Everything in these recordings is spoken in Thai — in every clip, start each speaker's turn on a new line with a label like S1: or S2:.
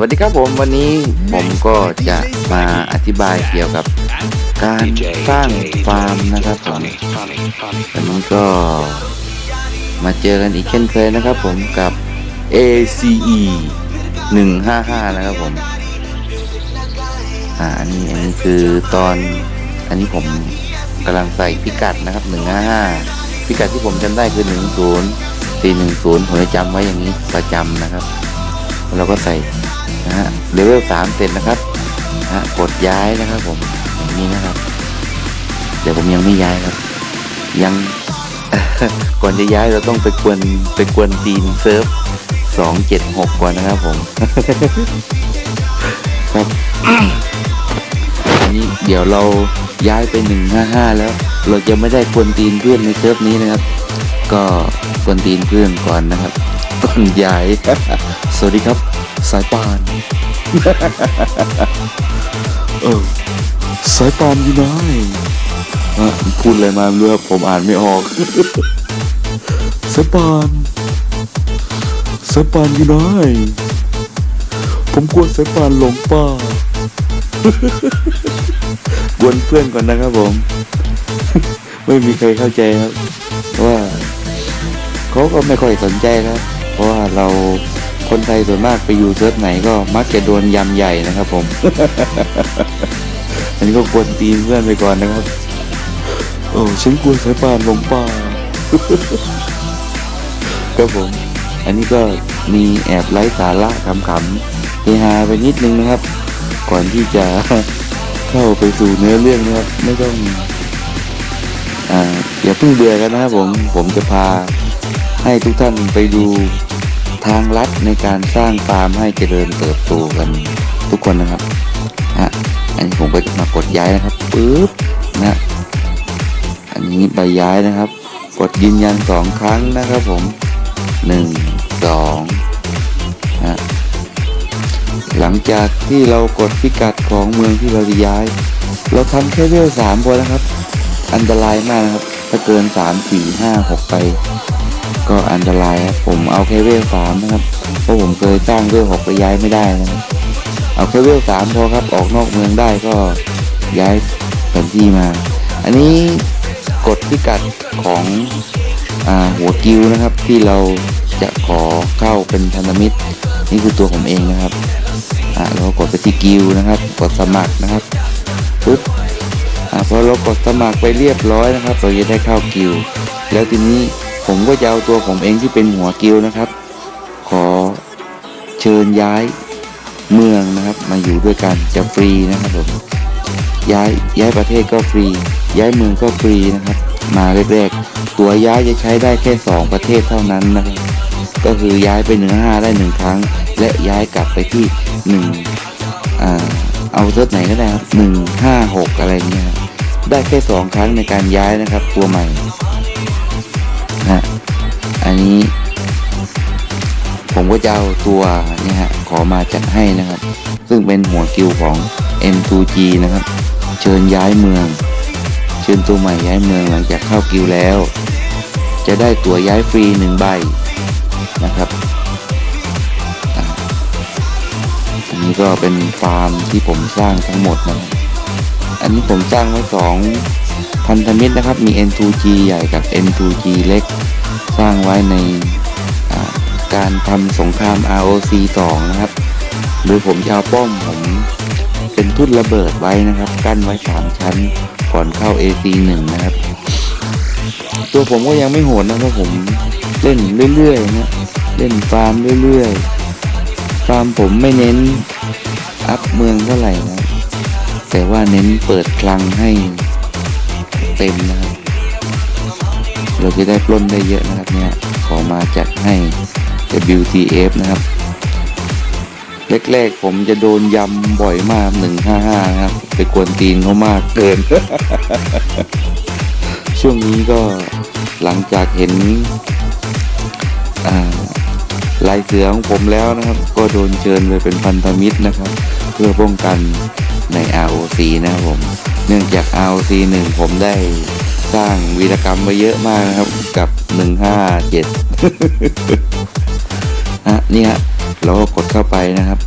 S1: สวัสดีครับผมวันนี้ผมก็จะมาอธิบายเกี่ยวกับการสร้างฟาร์มนะครับผมวันนี้ก็มาเจอกันอีกเช่นเคยนะครับผมกับ ACE 155 นะครับผม อ่าอันนี้อันนี้คือตอนอันนี้ผมกำลังใส่พิกัดนะครับ 155 พิกัดที่ผมจำได้คือ 10 410 ผมจะจำไว้อย่างนี้ประจำนะครับ เราก็ใส่ นะฮะเลเวลสามเสร็จนะครับนะฮะกดย้ายนะครับผมอย่างนี้นะครับ เดี๋ยวผมยังไม่ย้ายครับ ยังก่อนจะย้ายเราต้องไปกวนไปกวนตีนเซิร์ฟสองเจ็ดหกก่อนนะครับผมครับนนี้เดี๋ยวเราย้ายไปหนึ่งห้าห้าแล้ว เราจะไม่ได้กวนตีนเพื่อนในเซิร์ฟนี้นะครับ ก็กวนตีนเพื่อนก่อนนะครับก่อนย้าย สวัสดีครับ สายปาน เออ สายปานอยู่ไหนอะพูดอะไรมาไม่รู้ครับผมอ่านไม่ออก สายปานสายปานอยู่ไหนผมกลัวสายปานหลงป่ากวนเพื่อนก่อนนะครับผม ไม่มีใครเข้าใจครับ ว่า เขาก็ไม่ค่อยสนใจครับเพราะว่าเรา คนไทยส่วนมากไปอยู่เซิร์ฟไหนก็มักจะโดนยำใหญ่นะครับผม อันนี้ก็กวนตีเพื่อนไปก่อนนะครับ โอ้ฉันกลัวสายป่านหลงป่าครับผม อันนี้ก็มีแอบไร้สาระขำๆเฮฮาไปนิดนึงนะครับ ก่อนที่จะเข้าไปสู่เนื้อเรื่องนะครับ ไม่ต้องอ่าอย่าเพิ่งเบื่อกันนะครับผม ผมจะพาให้ทุกท่านไปดู ทางลัดในการสร้างฟาร์มให้เจริญเติบโตกันทุกคนนะครับฮะอันนี้ผมก็จะมากดย้ายนะครับปึ๊บนะอันนี้ใบย้ายนะครับ กดยืนยันสองครั้งนะครับผมหนึ่งสองนะหลังจากที่เรากดพิกัดของเมืองที่เราจะย้าย เราทำแค่เวลสามพอนะครับ อันตรายมากนะครับ ถ้าเกินสามสี่ห้าหกไป ก็อันตรายครับผมเอาแค่เวลสามนะครับเพราะผมเคยสร้างเวลหกไปย้ายไม่ได้นะครับเอาแค่เวลสามพอครับออกนอกเมืองได้ก็ย้ายแผนที่มา อันนี้กดพิกัดของอหัวกิวนะครับ ที่เราจะขอเข้าเป็นพันธมิตร นี่คือตัวผมเองนะครับอ่าเรากดไปที่กิวนะครับ กดสมัครนะครับปุ๊บอ่าพอเรากดสมัครไปเรียบร้อยนะครับ เราจะได้เข้ากิลด์แล้วทีนี้ ผมก็จะเอาตัวผมเองที่เป็นหัวกิลด์นะครับ ขอเชิญย้ายเมืองนะครับ มาอยู่ด้วยกันจะฟรีนะครับผมย้ายย้ายประเทศก็ฟรี ย้ายเมืองก็ฟรีนะครับ มาแรกๆตัวย้ายจะใช้ได้แค่สองประเทศเท่านั้นนะครับ ก็คือย้ายไปเหนึ่งห้าได้หนึ่งครั้ง และย้ายกลับไปที่หนึ่งอเอาเซิร์ฟไหนก็ได้ครับหนึ่งห้าหกอะไรเงี้ยครับได้แค่สองครั้งในการย้ายนะครับ ตัวใหม่ นี้ ผมก็จะเอาตัวนี่ฮะขอมาจัดให้นะครับ ซึ่งเป็นหัวกิวของ M2G นะครับ เชิญย้ายเมือง เชิญตัวใหม่ย้ายเมืองหลังจากเข้ากิวแล้ว จะได้ตัวย้ายฟรีหนึ่งใบนะครับอันนี้ก็เป็นฟาร์มที่ผมสร้างทั้งหมดนะอันนี้ผมสร้างไว้สองพันธมิตรนะครับ มี N2G ใหญ่กับ N2G เล็ก สร้างไว้ในการทำสงคราม ROC 2 นะครับโดยผมจะเอาป้อมผมเป็นทุ่นระเบิดไว้นะครับ กั้นไว้ 3 ชั้นก่อนเข้า AC 1 นะครับ ตัวผมก็ยังไม่โหดนะเพราะผมเล่นเรื่อยๆนะเล่นฟาร์มเรื่อยๆ ฟาร์มผมไม่เน้นอัพเมืองเท่าไหร่นะ แต่ว่าเน้นเปิดคลังให้เต็มนะครับ เราจะได้ปล้นได้เยอะนะครับเนี่ยขอมาจัดให้ WTF นะครับแรกๆผมจะโดนยำบ่อยมาก155นะครับ ไปกวนตีนเขามากเกิน ช่วงนี้ก็หลังจากเห็นลายเสือของผมแล้วนะครับ ก็โดนเชิญไปเป็นพันธมิตรนะครับ เพื่อป้องกันใน ROC นะครับผม เนื่องจาก ROC 1 ผมได้ สร้างวีรกรรมไว้เยอะมากนะครับกับ157ฮะนี่ฮะเราก็กดเข้าไปนะครับ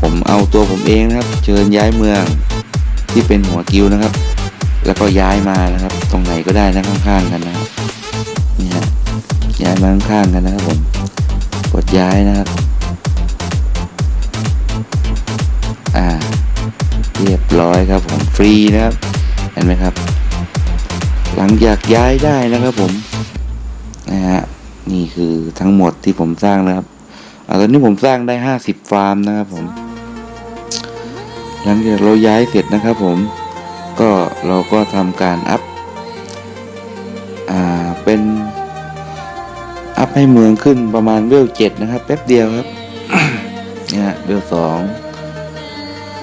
S1: ผมเอาตัวผมเองนะครับ เชิญย้ายเมืองที่เป็นหัวกิวนะครับ แล้วก็ย้ายมานะครับ ตรงไหนก็ได้นะข้างๆกันนะครับนี่ฮะย้ายมาข้างๆกันนะครับผมกดย้ายนะครับ อ่า เรียบร้อยครับผมฟรีนะครับเห็นไหมครับ หลังจากย้ายได้นะครับผมนะฮะนี่คือทั้งหมดที่ผมสร้างนะครับอตอนนี้ผมสร้างได้ห้าสิบฟาร์มนะครับผม หลังจากเราย้ายเสร็จนะครับผมก็เราก็ทำการอัพอ่าเป็นอัพให้เมืองขึ้นประมาณเวลเจ็ดนะครับ แป๊บเดียวครับเนี่ยฮะเวลสอง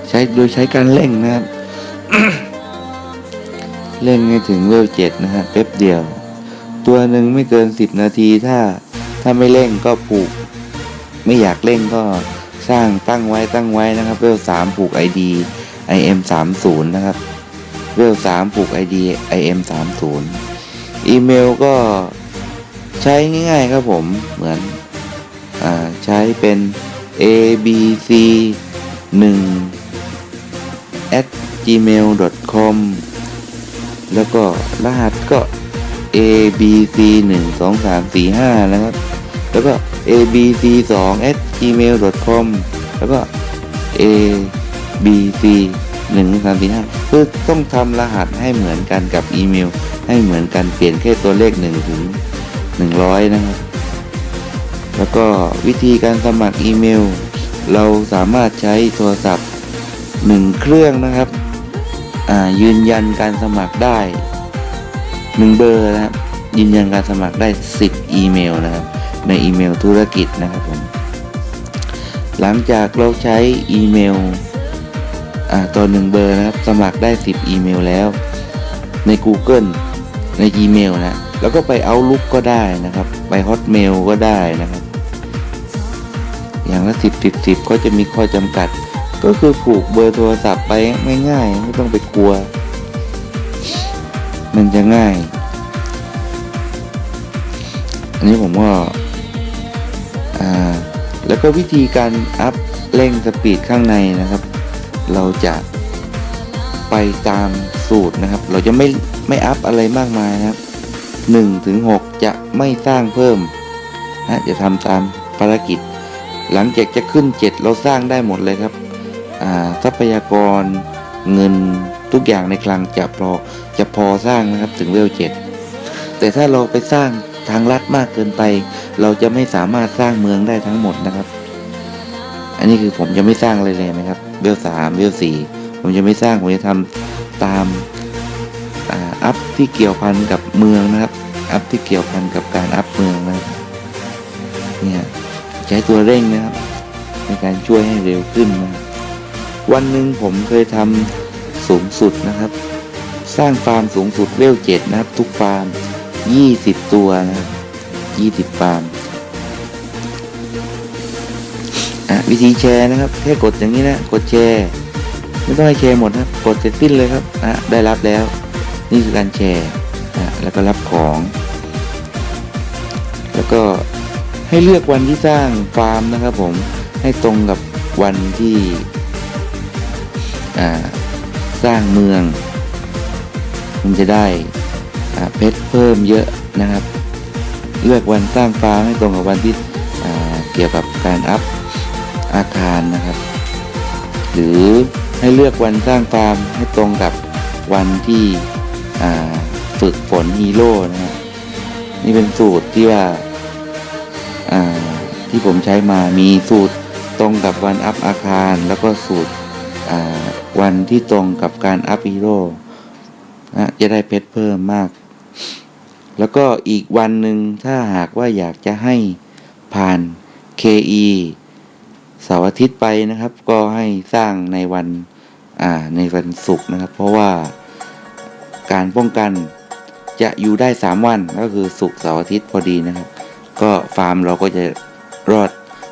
S1: ใช้โดยใช้การเร่งนะครับ เร่งให้ถึงเวลเจ็ดนะฮะแป๊บเดียว ตัวหนึ่งไม่เกินสิบนาทีถ้าถ้าไม่เร่งก็ผูก ไม่อยากเร่งก็สร้างตั้งไว้ตั้งไว้นะครับเวลสามผูก ID IM 3 0นะครับเวลสามผูก ID IM 3 0อีเมลก็ใช้ง่ายๆครับผมเหมือนอาใช้เป็น abc 1 at gmail.com แล้วก็รหัสก็ a b c 1 2 3 4 5นะครับ แล้วก็ a b c 2 at gmail com แล้วก็ a b c 1 2 3 4 5คือต้องทำรหัสให้เหมือนกันกับอีเมล ให้เหมือนกันเปลี่ยนแค่ตัวเลข1ถึง100 นะครับ แล้วก็วิธีการสมัครอีเมล เราสามารถใช้โทรศัพท์ 1 เครื่องนะครับ ยืนยันการสมัครได้หนึ่งเบอร์นะครับยืนยันการสมัครได้ 10 อีเมลนะครับ ในอีเมลธุรกิจนะครับผมหลังจากเราใช้อีเมลอ่าตัวหนึ่งเบอร์นะครับ สมัครได้ 10 อีเมลแล้ว ใน Google ใน Gmail นะ แล้วก็ไปเอาลุกก็ได้นะครับ ไป Hotmail ก็ได้นะครับ อย่างละ 10 10 10 ก็จะมีข้อจำกัด ก็คือผูกเบอร์โทรศัพท์ไปง่ายๆไม่ต้องไปกลัว มันจะง่าย อันนี้ผมก็อ่าแล้วก็วิธีการอัพเร่งสปีดข้างในนะครับ เราจะไปตามสูตรนะครับ เราจะไม่ไม่อัพอะไรมากมายนะครับ1ถึง6จะไม่สร้างเพิ่มนะจะทำตามภารกิจ หลังจากจะขึ้น 7 เราสร้างได้หมดเลยครับ ทรัพยากรเงินทุกอย่างในคลังจะพอจะพอสร้างนะครับถึงเวลเจ็ดแต่ถ้าเราไปสร้างทางลัดมากเกินไป เราจะไม่สามารถสร้างเมืองได้ทั้งหมดนะครับ อันนี้คือผมจะไม่สร้างอะไรเลยนะครับเวลสามเวลสี่ผมจะไม่สร้างผมจะทำตามอัพที่เกี่ยวพันกับเมืองนะครับ อัพที่เกี่ยวพันกับการอัพเมืองนะครับเนี่ยใช้ตัวเร่งนะครับ ในการช่วยให้เร็วขึ้นนะครับ วันหนึ่งผมเคยทำสูงสุดนะครับ สร้างฟาร์มสูงสุดเวลเจ็ดนะครับ ทุกฟาร์ม 20 ตัวนะครับ20 ฟาร์มอะวิธีแชร์นะครับแค่กดอย่างนี้นะกดแชร์ไม่ต้องให้แชร์หมดนะครับกดเสร็จสิ้นเลยครับอะได้รับแล้ว นี่คือการแชร์อะแล้วก็รับของ แล้วก็ให้เลือกวันที่สร้างฟาร์มนะครับผมให้ตรงกับวันที่ สร้างเมือง มันจะได้เพชรเพิ่มเยอะนะครับ เลือกวันสร้างฟาร์มให้ตรงกับวันที่เกี่ยวกับการอัพอาคารนะครับ หรือให้เลือกวันสร้างฟาร์มให้ตรงกับวันที่ฝึกฝนฮีโร่นะครับนี่เป็นสูตรที่ว่าที่ผมใช้มามีสูตรตรงกับวันอัพอาคาร แล้วก็สูตร วันที่ตรงกับการอัพฮีโร่นะจะได้เพชรเพิ่มมาก แล้วก็อีกวันหนึ่งถ้าหากว่าอยากจะให้ผ่าน KE เสาร์อาทิตย์ไปนะครับ ก็ให้สร้างในวันในวันศุกร์นะครับ เพราะว่าการป้องกันจะอยู่ได้ 3 วันก็คือศุกร์เสาร์อาทิตย์พอดีนะครับ ก็ฟาร์มเราก็จะรอด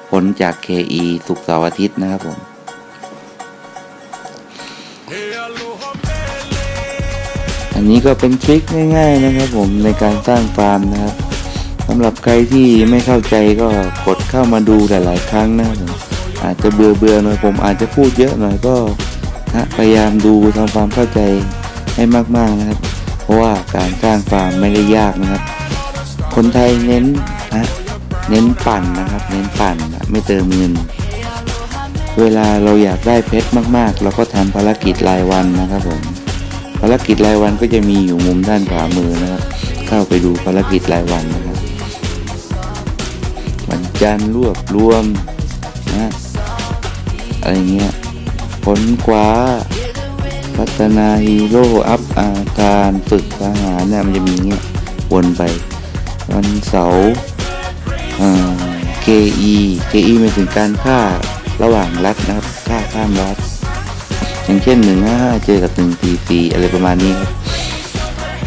S1: พ้นจาก KE ศุกร์เสาร์อาทิตย์นะครับผม นนี้ก็เป็นทริคง่าย ๆนะครับ ผมในการสร้างฟาร์มนะครับสำหรับใครที่ไม่เข้าใจก็กดเข้ามาดูหลาย ๆ ครั้งนะผมอาจจะเบื่อเบื่อๆหน่อยผมอาจจะพูดเยอะหน่อยก็นะพยายามดูทำความเข้าใจให้มากๆนะครับ เพราะว่าการสร้างฟาร์มไม่ได้ยากนะครับ คนไทยเน้นนะเน้นปั่นนะครับ เน้นปั่นนะไม่เติมเงิน เวลาเราอยากได้เพชรมากๆ เราก็ทำภารกิจรายวันนะครับผม ภารกิจรายวันก็จะมีอยู่มุมด้านขวามือนะครับ เข้าไปดูภารกิจรายวันนะครับวันจันทร์รวบรวมนะอะไรเงี้ยผลกว้า พัฒนาฮีโร่อัพอาการฝึกทหารเนี่ยมันจะมีเงี้ยวนไป วันเสาร์อ่า KE KE หมายถึงการฆ่าระหว่างรัฐนะครับฆ่าข้ามรัฐ อย่างเช่นหนึ่งห้าเจอกับหนึ่งปีปีอะไรประมาณนี้ครับ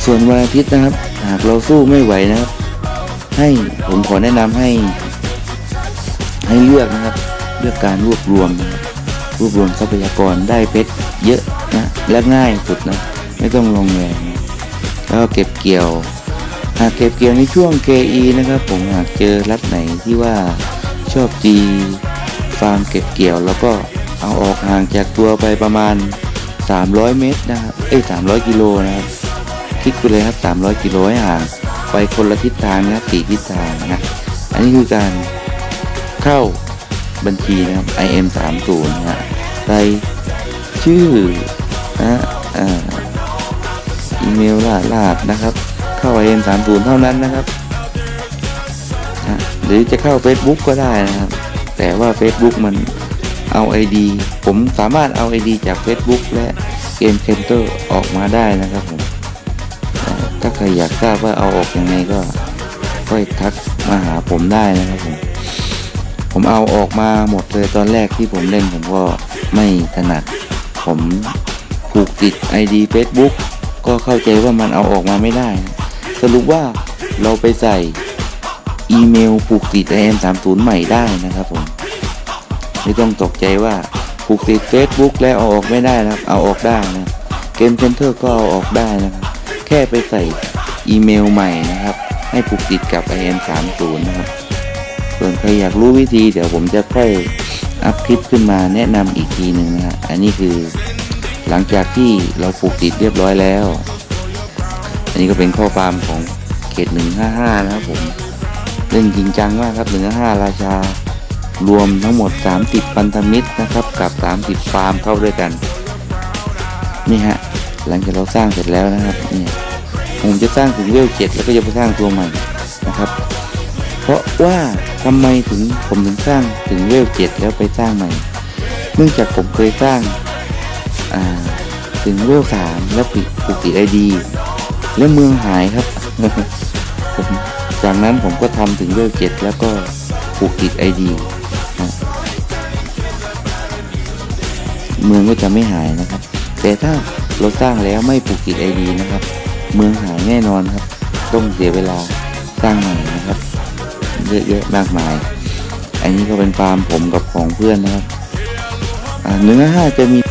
S1: ส่วนวันอาทิตย์นะครับ หากเราสู้ไม่ไหวนะครับ ให้ผมขอแนะนำให้ ให้เลือกนะครับ เลือกการรวบรวม รวบรวมทรัพยากรได้เพชรเยอะนะและง่ายสุดนะ ไม่ต้องลงแรงแล้วก็เก็บเกี่ยว หากเก็บเกี่ยวในช่วง KE นะครับ ผมหากเจอรัฐไหนที่ว่าชอบจีฟาร์มเก็บเกี่ยวแล้วก็ เอาออกห่างจากตัวไปประมาณ 300 เมตรนะครับ เอ้ย300 กิโลนะครับคลิกไปเลยครับ 300 กิโลให้ห่างไปคนละทิศทางนะครับสี่ทิศทางนะ อันนี้คือการเข้าบัญชีนะครับ IM 3 0นะฮะใส่ชื่อนะอ่าอีเมลลาดลาดนะครับ เข้า IM 3 0เท่านั้นนะครับนะหรือจะเข้า Facebook ก็ได้นะครับ แต่ว่า Facebook มัน เอา ID ผมสามารถเอา ID จาก Facebook และ Game Center ออกมาได้นะครับผมถ้าใครอยากทราบว่าเอาออกยังไงก็ค่อยทักมาหาผมได้นะครับผมผมเอาออกมาหมดเลยตอนแรกที่ผมเล่นผมก็ไม่ถนัด ผมผูกติด ID Facebook ก็เข้าใจว่ามันเอาออกมาไม่ได้ สรุปว่าเราไปใส่อีเมลผูกติด IM30 ใหม่ได้นะครับผม ไม่ต้องตกใจว่าผูกติด Facebook แล้วเอาออกไม่ได้นะครับ เอาออกได้นะเกมเซนเตอร์ก็เอาออกได้นะครับ แค่ไปใส่อีเมลใหม่นะครับ ให้ผูกติดกับ IM30 นะครับส่วนใครอยากรู้วิธีเดี๋ยวผมจะค่อยอัพคลิปขึ้นมาแนะนำอีกทีหนึ่งนะฮะอันนี้คือหลังจากที่เราผูกติดเรียบร้อยแล้ว อันนี้ก็เป็นข้อความของเขต155 นะครับผม เล่นจริงจังมากครับ 155 ราชา รวมทั้งหมด 30 พันธมิตรนะครับกับ 30 ฟาร์มเข้าด้วยกัน นี่ฮะ หลังจากเราสร้างเสร็จแล้วนะครับนี่ผมจะสร้างถึงเวลเจ็ดแล้วก็จะไปสร้างตัวใหม่นะครับ เพราะว่าทำไมถึงผมถึงสร้างถึงเวลเจ็ดแล้วไปสร้างใหม่ เนื่องจากผมเคยสร้างอ่าถึงเวลสามแล้วปิดปกติไอดี แล้วเมืองหายครับผมจากนั้นผมก็ทำถึงเวลเจ็ดแล้วก็ผูกติดไอดี เมืองก็จะไม่หายนะครับ แต่ถ้าเราสร้างแล้วไม่ผูกติดไอดีนะครับ เมืองหายแน่นอนครับ ต้องเสียเวลาสร้างใหม่นะครับเยอะๆมากมาย อันนี้ก็เป็นฟาร์มผมกับของเพื่อนนะครับเนื้อห้าจะมี